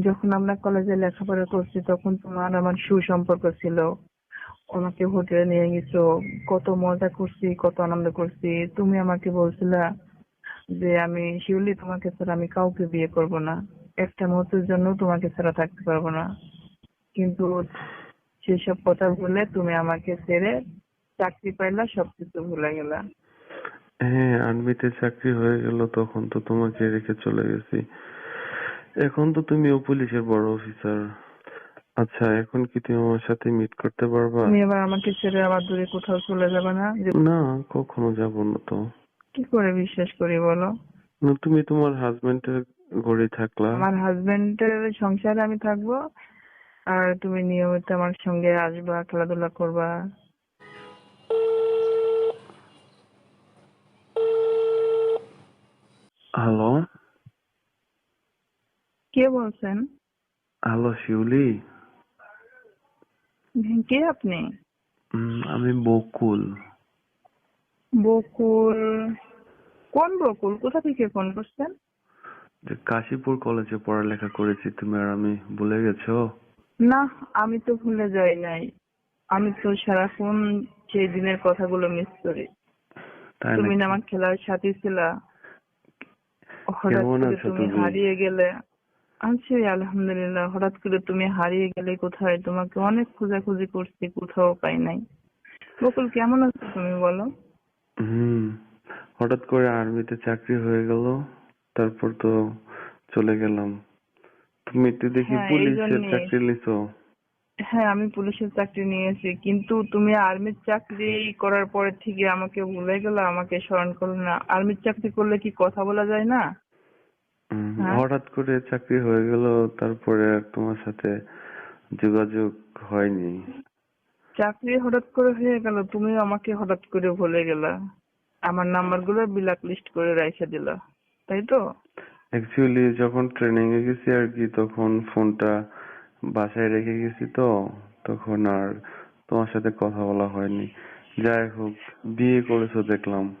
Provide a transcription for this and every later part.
যখন আমরা কলেজে লেখাপড়া করছি, তখন তোমার আমার সুসম্পর্ক ছিল। আমাকে হোটেলে নিয়ে গেছো, কত মজা করছি, কত আনন্দ করছি। তুমি আমাকে বলছিলা যে আমি, শিউলি, তোমাকে ছাড়া আমি কাউকে বিয়ে করব না। একটা মুহূর্তের জন্য তোমাকে ছাড়া থাকতে পারব না। কিন্তু সেসব কথা বলে তুমি আমাকে ছেড়ে চাকরি পাইলা, সবকিছু ভুলে গেলা। হ্যাঁ আর্মিতে চাকরি হয়ে গেল, তখন তো তোমাকে রেখে চলে গেছি। এখন তো তুমিও পুলিশের বড় অফিসার আচ্ছা এখন কি তুমি আমার সাথে মিট করতে পারবা? তুমি আবার আমাকে ছেড়ে আবার দূরে কোথাও চলে যাবে না? যে না কখনো যাব না তো। কি করে বিশ্বাস করি বলো? না তুমি তোমার হাজবেন্ডের ঘরে থাকলা। আমার হাজবেন্ডের সংসারে আমি থাকব আর তুমি নিয়মিত আমার সঙ্গে আসবা খেলাধুলা করবা। হ্যালো কে বলছেন? হ্যালো শিউলি। কে আপনি? আমি বকুল। বকুল। কোন বকুল? কোথা থেকে ফোন করছেন? যে কাশীপুর কলেজে পড়ালেখা করেছি তুমি আর আমি ভুলে গেছো? না আমি তো ভুলে যাই নাই। আমি তো সারাক্ষণ সেই দিনের কথাগুলো মিস করি। তুমি না আমার খেলার সাথী ছিলা। হঠাৎ তুমি? হারিয়ে গেলে। আছি আলহামদুলিল্লাহ। হঠাৎ করে তুমি হারিয়ে গেলে কোথায়? তোমাকে অনেক খোঁজাখুঁজি করছি কোথাও পাই নাই। বকুল কেমন আছো তুমি বলো? হুম হঠাৎ করে আর্মিতে চাকরি হয়ে গেল তারপর তো চলে গেলাম। তুমি তো দেখি হ্যাঁ, পুলিশের। চাকরি লিছো হ্যাঁ আমি পুলিশের চাকরি নিয়েছি কিন্তু তুমি আর্মির চাকরি করার পরে থেকে আমাকে ভুলে গেলে আমাকে স্মরণ করলে না। আর্মির চাকরি করলে কি কথা বলা যায় না? হুম। হঠাৎ করে চাকরি হয়ে গেল তারপরে আর তোমার সাথে যোগাযোগ হয়নি। চাকরি হঠাৎ করে হয়ে গেল তুমি আমাকে হঠাৎ করে ভুলে গেলা। আমার নাম্বারগুলো ব্ল্যাক লিস্ট করে রেখে দিলা তাই তো? অ্যাকচুয়ালি যখন ট্রেনিং এ গেছি আর কি তখন ফোনটা বাসায় রেখে গেছি তো তখন আর তোমার সাথে কথা বলা হয়নি। যাই হোক বিয়ে করেছ দেখলাম।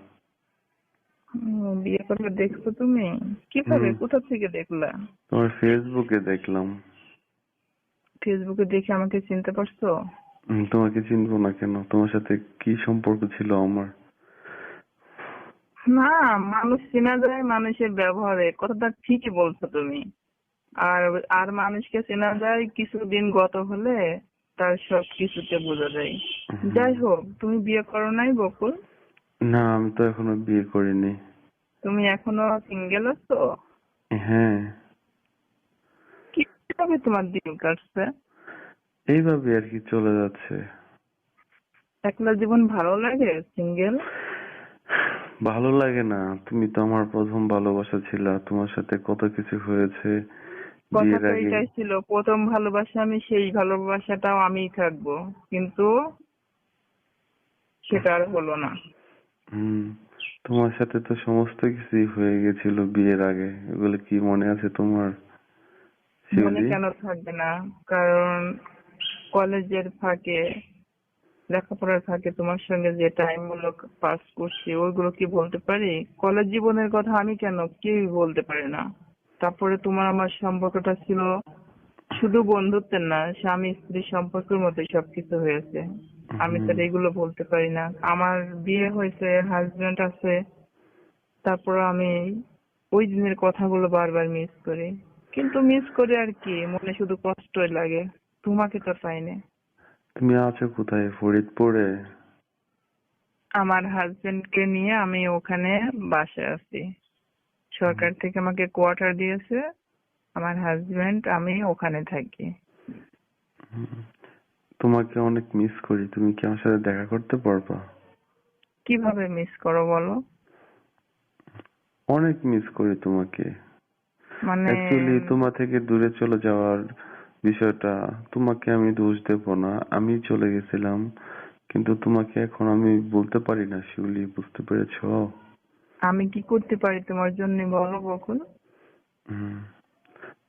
বিয়ে করবে দেখছ তুমি? কীভাবে? কোথা থেকে দেখলা? তোমার ফেসবুকে দেখলাম। ফেসবুকে দেখে আমাকে চিনতে পারছ? তোমাকে চিনবো না কেন? তোমার সাথে কি সম্পর্ক ছিল আমার? না মানুষ চেনা যায় মানুষের ব্যবহারে। কথাটা ঠিকই বলছো তুমি। আর আর মানুষকে চেনা যায় কিছুদিন গত হলে তার সব কিছুতে বোঝা যায়। যাই হোক তুমি বিয়ে করো নাই বকুল। না আমি তো এখনও বিয়ে করিনি। তুমি এখনও সিঙ্গেল আছো? হ্যাঁ। কীভাবে তোমার দিন কাটছে? এইভাবে আর কি চলে যাচ্ছে। একলা জীবন ভালো লাগে সিঙ্গেল ভালো লাগে না। তুমি তো আমার প্রথম ভালোবাসা ছিলা তোমার সাথে কত কিছু হয়েছে কথা তো এটাই ছিল প্রথম ভালোবাসা আমি সেই ভালোবাসাটাও আমিই থাকব। কিন্তু সেটা আর হলো না। হুম তোমার সাথে তো সমস্ত কিছুই হয়ে গেছিল বিয়ের আগে। এগুলো কি মনে আছে তোমার? মনে কেন থাকবে না? কারণ কলেজের ফাঁকে লেখাপড়ার ফাঁকে তোমার সঙ্গে যে টাইমগুলো পাস করছি ওইগুলো কি বলতে পারি? কলেজ জীবনের কথা আমি কেন কেউই বলতে পারি না? তারপরে তোমার আমার সম্পর্কটা ছিল শুধু বন্ধুত্বের না স্বামী স্ত্রী সম্পর্কের মতোই সবকিছু হয়েছে। আমি তো এগুলো বলতে পারি না। আমার বিয়ে হয়েছে হাজবেন্ড আছে। তারপর আমি ওই দিনের কথাগুলো বারবার মিস করি। কিন্তু মিস করে আর কি মনে শুধু কষ্টই লাগে। তোমাকে তো পাইনি তুমি আছো কোথায়? ফরিদপুরে? আমার হাজবেন্ডকে নিয়ে আমি ওখানে বাসায় আছি। সরকার থেকে আমাকে কোয়ার্টার দিয়েছে। আমার হাজবেন্ড আমি ওখানে থাকি। তোমাকে অনেক মিস করি। তুমি কি আমার সাথে দেখা করতে পারবা? কীভাবে মিস করো বলো? অনেক মিস করি তোমাকে। মানে অ্যাকচুয়ালি তোমার থেকে দূরে চলে যাওয়ার বিষয়টা তোমাকে আমি দোষ দেব না। আমি চলে গেছিলাম কিন্তু তোমাকে এখন আমি বলতে পারি না শিউলি বুঝতে পেরেছ? আমি কি করতে পারি তোমার জন্য বলো বকুল হুম।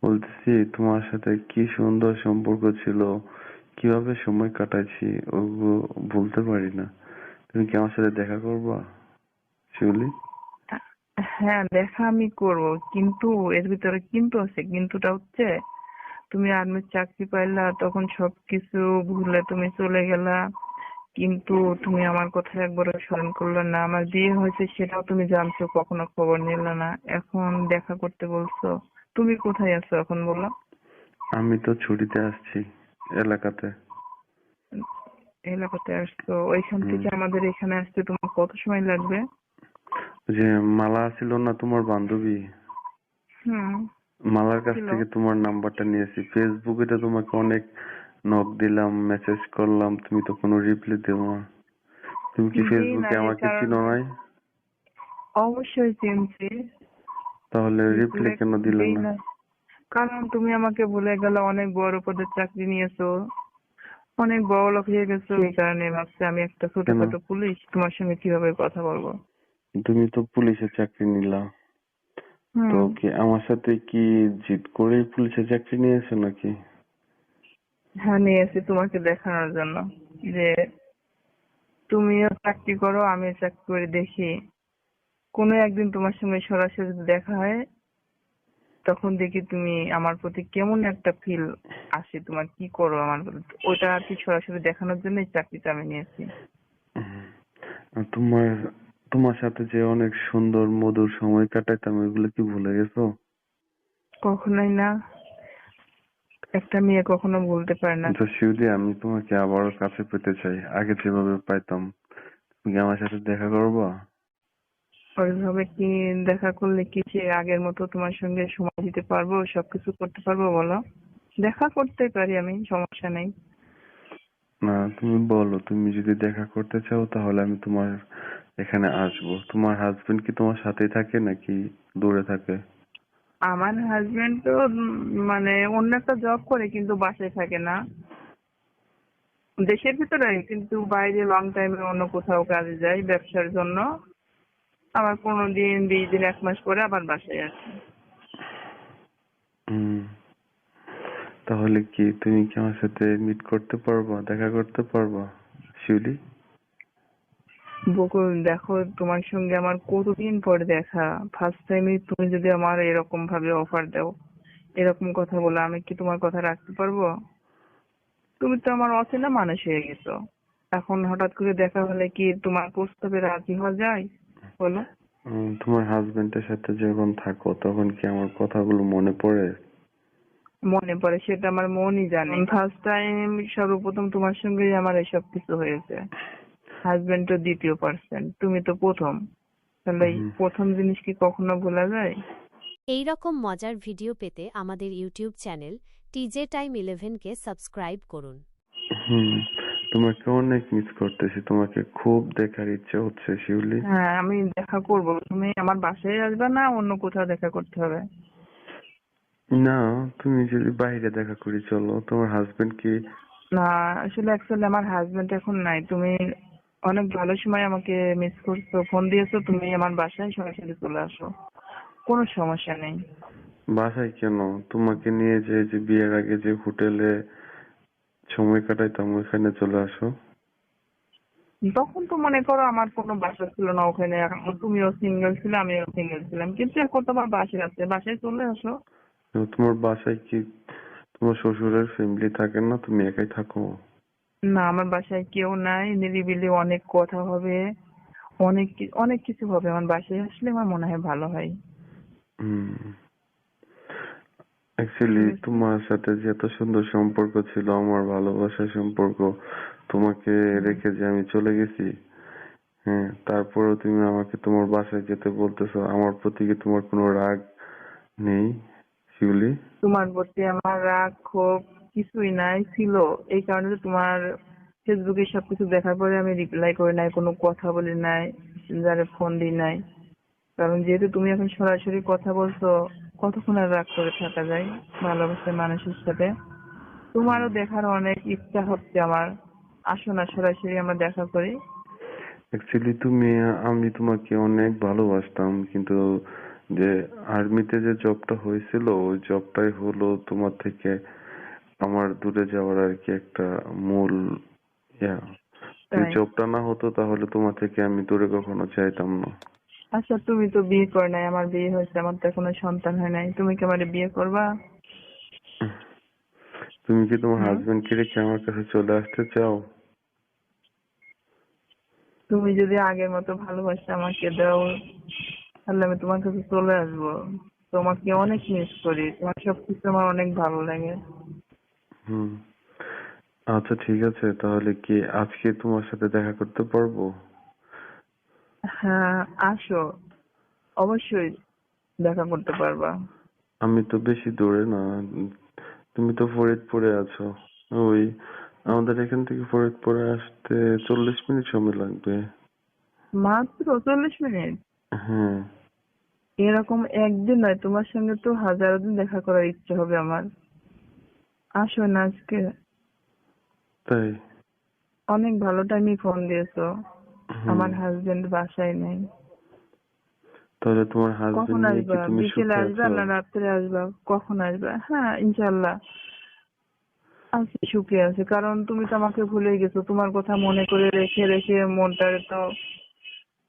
বলতেছি তোমার সাথে কি সুন্দর সম্পর্ক ছিল? কীভাবে সময় কাটাইছি ওগুলো বলতে পারি না। তুমি কি আমার সাথে দেখা করবা শিউলি? হ্যাঁ দেখা আমি করব। কিন্তু এর ভিতরে কিন্তু আছে। কিন্তুটা হচ্ছে তুমি আর্মির চাকরি পাইলা তখন সবকিছু ভুলে তুমি চলে গেলা। কিন্তু তুমি আমার কথা একবারও স্মরণ করলে না। আমার বিয়ে হয়েছে সেটাও তুমি জানছো কখনো খবর নিলে না। এখন দেখা করতে বলছো। তুমি কোথায় আছো এখন বলো? আমি তো ছুটিতে আসছি। এলাকাতে। এলাকাতে আসছো ওইখান থেকে আমাদের এখানে আসতে তোমার কত সময় লাগবে? যে মালা ছিল না তোমার বান্ধবী? হুম। মালার কাছ থেকে তোমার নাম্বারটা নিয়েছি। ফেসবুকে তো তোমাকে অনেক নক দিলাম মেসেজ করলাম তুমি তো কোনো রিপ্লাই দেবো না। তুমি কি ফেসবুকে আমাকে চিনো নাই? অবশ্যই চিনছি। তাহলে রিপ্লাই কেন দিলে না। কারণ তুমি আমাকে বলে গেলে অনেক বড় পদের চাকরি নিয়েছো অনেক বড় লোক হয়ে গেছো এই কারণে ভাবছি আমি একটা ছোটখাটো পুলিশ তোমার সঙ্গে কীভাবে কথা বলব? তুমি তো পুলিশের চাকরি নিলা। তো কি আমার সাথে কি জিত করেই পুলিশের চাকরি নিয়েছো নাকি? হ্যাঁ নিয়েছি তোমাকে দেখানোর জন্য যে তুমিও চাকরি করো আমিও চাকরি করে দেখি। কোনো একদিন তোমার সঙ্গে সরাসরি দেখা হয় তখন দেখি তুমি আমার প্রতি কেমন একটা ফিল আসে। তোমার কি করো আমার প্রতি? ওটা আর কি সরাসরি দেখানোর জন্য চাকরিটা আমি নিয়েছি। তোমার তোমার সাথে যে অনেক সুন্দর মধুর সময় কাটাইতাম এগুলো কি ভুলে গেছো? কখনোই না। একটা মেয়ে কখনো বলতে পারে না। তো শিউলি আমি তোমাকে আবারও কাছে পেতে চাই। আগে যেভাবে পাইতাম তুমি আমার সাথে দেখা করবা? ওইভাবে কি দেখা করলে কি সে আগের মতো তোমার সঙ্গে সময় দিতে পারব সবকিছু করতে পারব বলো? দেখা করতে পারি আমি সমস্যা নেই। না তুমি বলো তুমি যদি দেখা করতে চাও তাহলে আমি তোমার এখানে আসব। তোমার হাজবেন্ড কি তোমার সাথেই থাকে নাকি দূরে থাকে? আমার হাজবেন্ড তো মানে অন্য একটা জব করে কিন্তু বাসায় থাকে না। দেশের ভিতরে কিন্তু বাইরে লং টাইমে অন্য কোথাও কাজে যায় ব্যবসার জন্য। আবার পনেরো দিন বিশ দিন এক মাস পরে আবার বাসায় আসে। তাহলে কি তুমি কি আমার সাথে মিট করতে পারবা দেখা করতে পারবা শিউলি? বকুল দেখো তোমার সঙ্গে আমার কতদিন পরে দেখা? ফার্স্ট টাইমে তুমি যদি আমার এরকম ভাবে অফার দাও এরকম কথা বলে আমি কি তোমার কথা রাখতে পারব? তুমি তো আমার অচেনা মানুষ হয়ে গেছো। এখন হঠাৎ করে দেখা হলে কি তোমার প্রস্তাবে রাজি হওয়া যায়? বলো। তোমার হাজবেন্ডের সাথে যখন থাকো তখন কি আমার কথাগুলো মনে পড়ে? মনে পড়ে সেটা আমার মনই জানে। ফার্স্ট টাইম সর্বপ্রথম তোমার সঙ্গেই আমার এসব কিছু হয়েছে। হাজবেন্ড তো দ্বিতীয় পার্সেন্ট তুমি তো প্রথম। তাহলে এই প্রথম জিনিস কি কখনো ভোলা যায়? এই রকম মজার ভিডিও পেতে আমাদের ইউটিউব চ্যানেল টিজে টাইম ইলেভেনকে সাবস্ক্রাইব করুন। হুম। তোমাকে অনেক মিস করতেছি তোমাকে খুব দেখার ইচ্ছে হচ্ছে শিউলি। হ্যাঁ আমি দেখা করব। তুমি আমার বাসায় আসবে না অন্য কোথাও দেখা করতে হবে? না তুমি যদি বাইরে দেখা করি চলো। তোমার হাজবেন্ড কি? না আসলে অ্যাকচুয়ালি আমার হাজবেন্ড এখন নাই। তুমি অনেক ভালো সময় আমাকে মিস করছ ফোন দিয়েছ তুমি আমার বাসায় সরাসরি চলে আসো। কোনো সমস্যা নেই। বাসায় কেন? তোমাকে নিয়ে যে যে বিয়ের আগে যে হোটেলে সময় কাটাই কাটাইতাম ওইখানে চলে আসো। তখন তো মনে করো আমার কোনো বাসা ছিল না ওখানে। এখন তুমিও সিঙ্গেল ছিলে আমিও সিঙ্গেল ছিলাম। কিন্তু এখন তো আমার বাসায় আছে। বাসায় চলে আসো। তোমার বাসায় কি তোমার শ্বশুরের ফ্যামিলি থাকে না? তুমি একাই থাকো? না আমার বাসায় কেউ নাই। নিরিবিলি অনেক কথা হবে। অনেক অনেক কিছু হবে। আমার বাসায় আসলে আমার মনে হয় ভালো হয়। হুম। অ্যাকচুয়ালি তোমার সাথে যে এত সুন্দর সম্পর্ক ছিল আমার ভালোবাসার সম্পর্ক তোমাকে রেখে যে আমি চলে গেছি হ্যাঁ তারপরেও তুমি আমাকে তোমার বাসায় যেতে বলতেছো আমার প্রতি কি তোমার কোনো রাগ নেই শিউলি? তোমার প্রতি আমার রাগ ক্ষোভ কিছুই নাই ছিল। এই কারণে তো তোমার ফেসবুকে সবকিছু দেখার পরে আমি রিপ্লাই করি নাই কোনো কথা বলি নাই যারে ফোন দিই নাই। কারণ যেহেতু তুমি এখন সরাসরি কথা বলছো কতক্ষণ আর রাগ করে থাকা যায়? ভালোবাসার মানুষের সাথে তোমারও দেখার অনেক ইচ্ছা হচ্ছে আমার। আসো না সরাসরি আমরা দেখা করি। অ্যাকচুয়ালি তুমি আমি তোমাকে অনেক ভালোবাসতাম কিন্তু যে আর্মিতে যে জবটা হয়েছিল ওই জবটাই হলো তোমার থেকে আমার দূরে যাওয়ার আর কি একটা মূল ইয়া। জবটা না হতো তাহলে তোমার থেকে আমি দূরে কখনো চাইতাম না। আচ্ছা তুমি তো বিয়ে করে নাই আমার বিয়ে হয়েছে আমার তো এখনও সন্তান হয় নাই। তুমি কি আমার বিয়ে করবা? তুমি কি তোমার। হাজবেন্ডকে রেখে আমার কাছে চলে আসতে চাও? তুমি যদি আগের মতো ভালোবাসা আমাকে দাও তাহলে আমি তোমার কাছে চলে আসব। তোমাকে অনেক মিস করি তোমার সবকিছু আমার অনেক ভালো লাগে। হুম। আচ্ছা ঠিক আছে তাহলে কি আজকে তোমার সাথে দেখা করতে পারব? হ্যাঁ আসো। অবশ্যই দেখা করতে পারবা। আমি তো বেশি দূরে না। তুমি তো ফরিদপুরে আছো। ওই আমাদের এখান থেকে ফরিদপুরে আসতে চল্লিশ মিনিট সময় লাগবে। মাত্র চল্লিশ মিনিট? হ্যাঁ। এরকম একদিন নয় তোমার সঙ্গে তো হাজারো দিন দেখা করার ইচ্ছে হবে আমার। আসো না আজকে। তাই? অনেক ভালো টাইমে ফোন দিয়েছ। আমার হাজবেন্ড বাসায় নেই। তাহলে তোমার হাজবেন্ড কখন আসবা? বিকেলে আসবা না রাত্রে আসবা? কখন আসবা? হ্যাঁ ইনশাল্লাহ আছি সুখে আছে। কারণ তুমি তো আমাকে ভুলে গেছো। তোমার কথা মনে করে রেখে রেখে মনটারে তো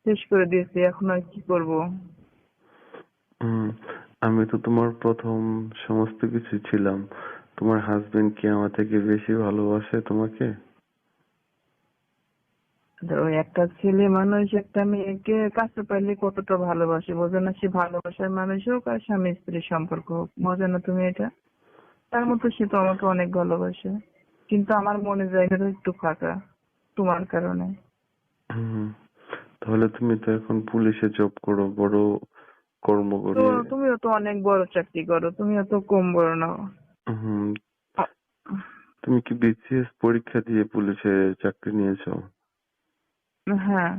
শেষ করে দিয়েছি। এখন আর কি করব? আমি তো তোমার প্রথম সমস্ত কিছু ছিলাম। তোমার হাজবেন্ড কি আমার থেকে বেশি ভালোবাসে তোমাকে? ধরো একটা ছেলে মানুষ একটা মেয়েকে কাছে পাইলে কতটা ভালোবাসে বোঝো না সে ভালোবাসার মানুষ হোক আর স্বামী স্ত্রীর সম্পর্ক হোক বোঝো না তুমি এটা? তার মতো সে তো আমাকে অনেক ভালোবাসে কিন্তু আমার মনে জায়গাটা একটু ফাঁকা তোমার কারণে। তাহলে তুমি তো এখন পুলিশে জব করো বড় কর্ম করে তুমিও তো অনেক বড় চাকরি করো তুমিও তো কম বড় হুম তুমি কি বিসিএস পরীক্ষা দিয়ে পুলিশে চাকরি নিয়েছো? হ্যাঁ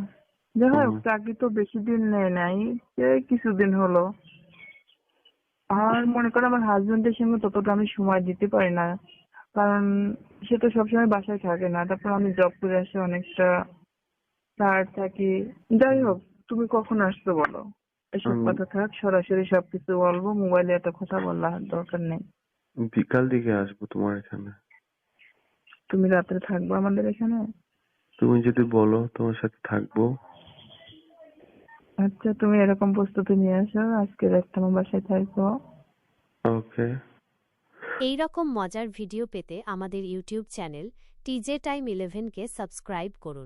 যাই হোক চাকরি তো বেশি দিন নেয় নাই এই কিছুদিন হলো। আর মনে করো আমার হাজবেন্ডের সঙ্গে ততটা আমি সময় দিতে পারি না কারণ সে তো সবসময় বাসায় থাকে না তারপর আমি জব করে আসি অনেকটা টায়ার্ড থাকি। যাই হোক তুমি কখন আসতে বলো? এসব কথা থাক সরাসরি সবকিছু বলব মোবাইলে এত কথা বলার দরকার নেই। বিকাল দিকে আসব তোমার এখানে। তুমি রাত্রে থাকব আমাদের এখানে? তুমি যদি বলো তোমার সাথে থাকব। আচ্ছা তুমি এরকম প্রস্তুতি নিয়ে আসো আজকে রাতটা আমার বাসায় থাকব। ওকে। এই রকম মজার ভিডিও পেতে আমাদের ইউটিউব চ্যানেল টিজে টাইম ইলেভেনকে সাবস্ক্রাইব করুন।